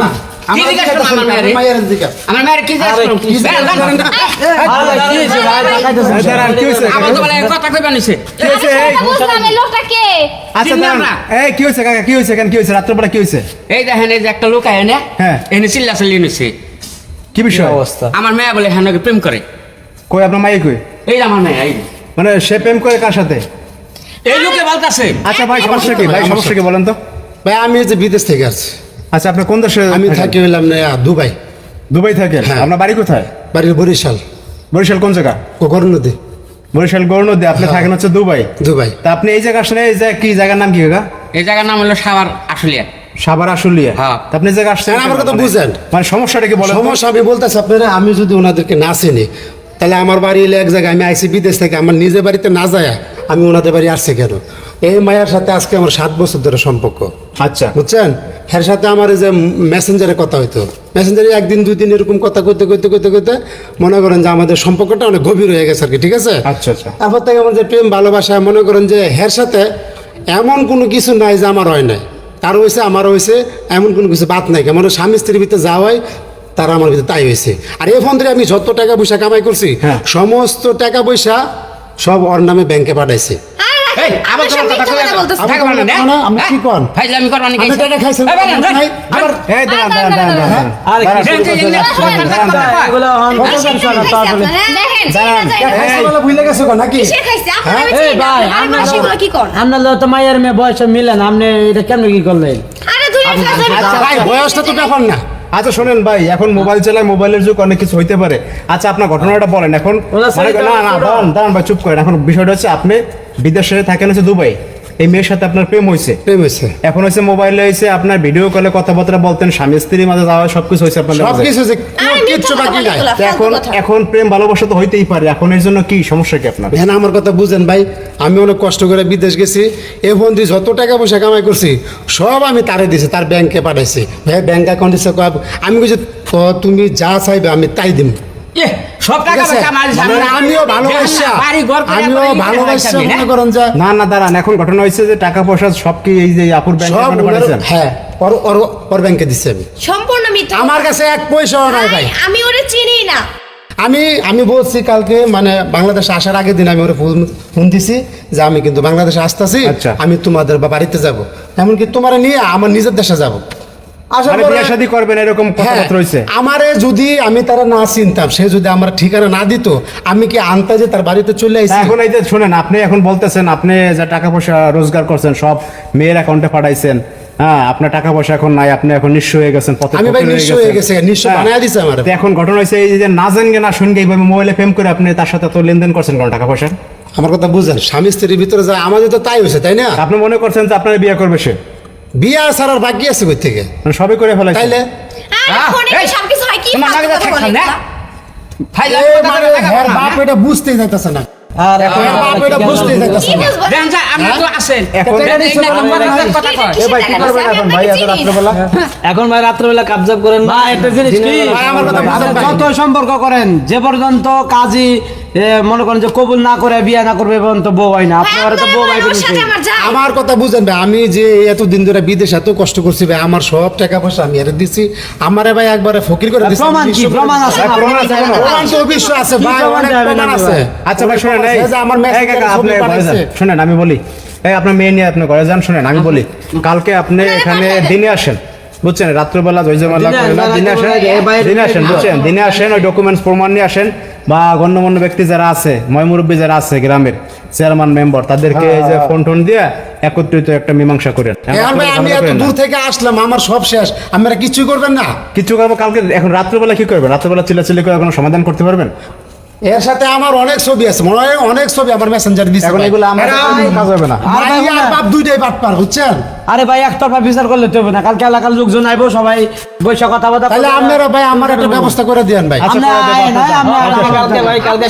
না। আমার মায়ের কি হয়েছে? আমার তো কথা কইবা নিছে। এই, বুঝলাম এই লোকটা কে আচ্ছা চিনলাম দাঁড়ান। না। এই, কি হয়েছে কাকা? কি হয়েছে কেন? কি হয়েছে? রাত্রেবেলা কি হয়েছে? এই দেখেন এই যে একটা লোক আয় না হ্যাঁ। এনে চিল্লা চিল্লি নিছে। কি বিষয়? অবস্থা? আমার মেয়ে বলে হ্যাঁ প্রেম করে। কই আপনার মাই কই? এই আমার মেয়ে এই। মানে সে প্রেম করে কার সাথে? এই লোকে বলতাছে। আচ্ছা ভাই সমস্যা কি? ভাই সমস্যা কি বলেন তো? ভাই আমি এই যে বিদেশ থেকে আসছি। আচ্ছা আপনি কোন দেশে আমি? থাকি হইলাম না দুবাই। দুবাই থাকেন? হ্যাঁ। আপনার বাড়ি কোথায়? বাড়ি বরিশাল। বরিশাল কোন জায়গা? কোকর নদী। বরিশাল গৌরনদী আপনি হ্যাঁ। থাকেন হচ্ছে দুবাই? দুবাই। তা আপনি এই জায়গা আসলে এই জায়গা কি জায়গার নাম কি কাকা এই জায়গার নাম হলো সাবার আসলিয়া সাবার আশুলিয়া। হ্যাঁ। তা আপনি জায়গা আসছেন হ্যাঁ, আমার কথা মানে- বুঝেন। মানে সমস্যাটা কি বলেন? সমস্যা আমি বলতেছি আপনারা আমি যদি ওনাদেরকে না চিনি তাহলে আমার বাড়ি এলে এক জায়গায় আমি আইসি বিদেশ থেকে আমার নিজের বাড়িতে না যায়। আমি ওনাদের বাড়ি আসছি কেন? এই মায়ের সাথে আজকে আমার সাত বছর ধরে সম্পর্ক। আচ্ছা। বুঝছেন? এর সাথে আমার যে মেসেঞ্জারে কথা হইতো। মেসেঞ্জারে একদিন দুই দিন এরকম কথা করতে করতে করতে করতে মনে করেন যে আমাদের সম্পর্কটা অনেক গভীর হয়ে গেছে আর কি ঠিক আছে? আচ্ছা আচ্ছা। তারপর থেকে আমার যে প্রেম ভালোবাসা মনে করেন যে হের সাথে এমন কোনো কিছু নাই যে আমার হয় নাই। তার হয়েছে আমার হয়েছে এমন কোনো কিছু বাদ নাই। কেমন স্বামী স্ত্রীর ভিতরে যা হয় তারা আমার ভিতরে তাই হয়েছে আর এই ফোন থেকে আমি যত টাকা পয়সা কামাই করছি হ্যাঁ। সমস্ত টাকা পয়সা সব ওর নামে ব্যাংকে পাঠাইছে। দেখেন আপনার হ্যাঁ? তো মায়ের মেয়ে বয়স মিলেন আপনি এটা কেন কি করলেন? আরে দুই আচ্ছা ভাই বয়সটা তো ব্যাপার না। আচ্ছা শোনেন ভাই এখন মোবাইল চালায় মোবাইলের যুগ অনেক কিছু হইতে পারে। আচ্ছা আপনার ঘটনাটা বলেন এখন। ওনার না না দাঁড়ান দাঁড়ান ভাই চুপ করেন। এখন বিষয়টা হচ্ছে আপনি বিদেশে থাকেন হচ্ছে দুবাই। এই মেয়ের সাথে আপনার প্রেম হয়েছে প্রেম হয়েছে এখন হয়েছে মোবাইলে হয়েছে আপনার ভিডিও কলে কথাবার্তা বলতেন স্বামী স্ত্রীর মাঝে যাওয়া সবকিছু হয়েছে আপনার সবকিছু মাঝে। কিচ্ছু বাকি নাই। এখন এখন প্রেম ভালোবাসা তো হইতেই পারে। এখন এর জন্য কি সমস্যা কি আপনার? হ্যাঁ আমার কথা বুঝেন ভাই। আমি অনেক কষ্ট করে বিদেশ গেছি। এ বন্ধু যত টাকা পয়সা কামাই করছি সব আমি তারে দিছি তার ব্যাংকে পাঠাইছি। ভাই ব্যাংক অ্যাকাউন্ট দিছে আমি তুমি যা চাইবে আমি তাই দিব সব টাকা মানে আমিও ভালোবাসা বাড়ি ঘর করে আমিও ভালোবাসা মনে হ্যাঁ? করেন যে না না দাঁড়ান এখন ঘটনা হয়েছে যে টাকা পয়সা সব কি এই যে আপুর ব্যাংকে হ্যাঁ। ওর ওর ওর ব্যাংকে দিচ্ছি আমি। সম্পূর্ণ মিথ্যা। আমার কাছে এক পয়সাও নাই ভাই। আমি ওরে চিনি না। আমি আমি বলছি কালকে মানে বাংলাদেশে আসার আগের দিন আমি ওরা ফোন ফোন দিছি যে আমি কিন্তু বাংলাদেশে আসতেছি আচ্ছা। আমি তোমাদের বাড়িতে যাব। এমনকি তোমার নিয়ে আমার নিজের দেশে যাব। মানে হ্যাঁ, আমারে যদি আমি তারা না চিনতাম সে যদি আমার ঠিকানা না দিত আমি কি আনতে যে তার বাড়িতে চলে আসি এখন এই যে শোনেন আপনি এখন বলতেছেন আপনি যা টাকা পয়সা রোজগার করছেন সব মেয়ের অ্যাকাউন্টে পাঠাইছেন। হ্যাঁ আপনার টাকা পয়সা এখন নাই আপনি এখন নিঃস্ব হয়ে গেছেন পথে আমি ভাই নিঃস্ব হয়ে গেছে, নিঃস্ব হ্যাঁ। বানায় দিছে আমারে। এখন ঘটনা হয়েছে এই যে না জানগে না শুনগে এইভাবে মোবাইলে প্রেম করে আপনি তার সাথে তো লেনদেন করছেন কোন টাকা পয়সা? আমার কথা বুঝেন স্বামী স্ত্রীর ভিতরে যায় আমাদের তো তাই হয়েছে তাই না? আপনি মনে করছেন যে আপনার বিয়ে করবে সে? বিয়া ছাড়ার বাকি আছে কই থেকে? মানে সবই করে ফেলাইছে। তাইলে? আরে সবকিছু হয় কি মানে না, বাপ হ্যাঁ? এটা বুঝতেই যাইতেছে না। আর এখন বাপ এটা বুঝতেই দেন যা, তো আছেন। কথা কয়। এ ভাই কি করবেন এখন? ভাই এত রাত্রেবেলা? এখন ভাই রাত্রেবেলা কাবজাব করেন। না একটা জিনিস কি? আমার কথা। যত সম্পর্ক করেন যে পর্যন্ত কাজী মনে করেন যে কবুল না করে বিয়ে না করবে এ পর্যন্ত বউ হয় না। আপনার তো বউ হয় আমার কথা বুঝেন ভাই আমি যে এতদিন ধরে বিদেশ এত কষ্ট করছি ভাই আমার সব টাকা পয়সা আমি এর দিছি। আমারে ভাই একবারে ফকির করে দিছি প্রমাণ কি? প্রমাণ আছে প্রমাণ তো অবশ্যই আছে ভাই অনেক প্রমাণ আছে। আচ্ছা ভাই শুনেন এই যে আমার কাকা, আপনি। শুনেন আমি বলি এই আপনার মেয়ে নিয়ে আপনি ঘরে যান শুনেন আমি বলি কালকে আপনি এখানে দিনে আসেন বুঝছেন রাত্রবেলা জয়জমালা দিনে না, দিনে আসেন দিনে আসেন বুঝছেন দিনে আসেন ওই ডকুমেন্টস প্রমাণ নিয়ে আসেন বা গণ্যমান্য ব্যক্তি যারা আছে ময়মুরব্বী যারা আছে গ্রামের চেয়ারম্যান মেম্বার তাদেরকে এই যে ফোন টোন দিয়ে একত্রিত একটা মীমাংসা করেন। আমি এত দূর থেকে আসলাম আমার সব শেষ। আমরা কিছুই করবেন না। কিছু করব কালকে এখন রাত্রেবেলা কি করবেন? রাত্রেবেলা চিল্লাচিল্লি করে কোনো সমাধান করতে পারবেন? এর সাথে আমার অনেক ছবি আছে মনে হয় অনেক ছবি আমার মেসেঞ্জার দিছে এখন এগুলো আমার কাজ হবে না। আর ভাই আর বাপ দুইটাই বাট পার বুঝছেন? আরে ভাই একতরফা বিচার করলে তো হবে না। কালকে এলাকার লোকজন আইবো সবাই বৈশা কথা বলতে তাহলে আপনারা ভাই আমার একটা ব্যবস্থা করে দেন ভাই। আচ্ছা, করে আমরা কালকে ভাই কালকে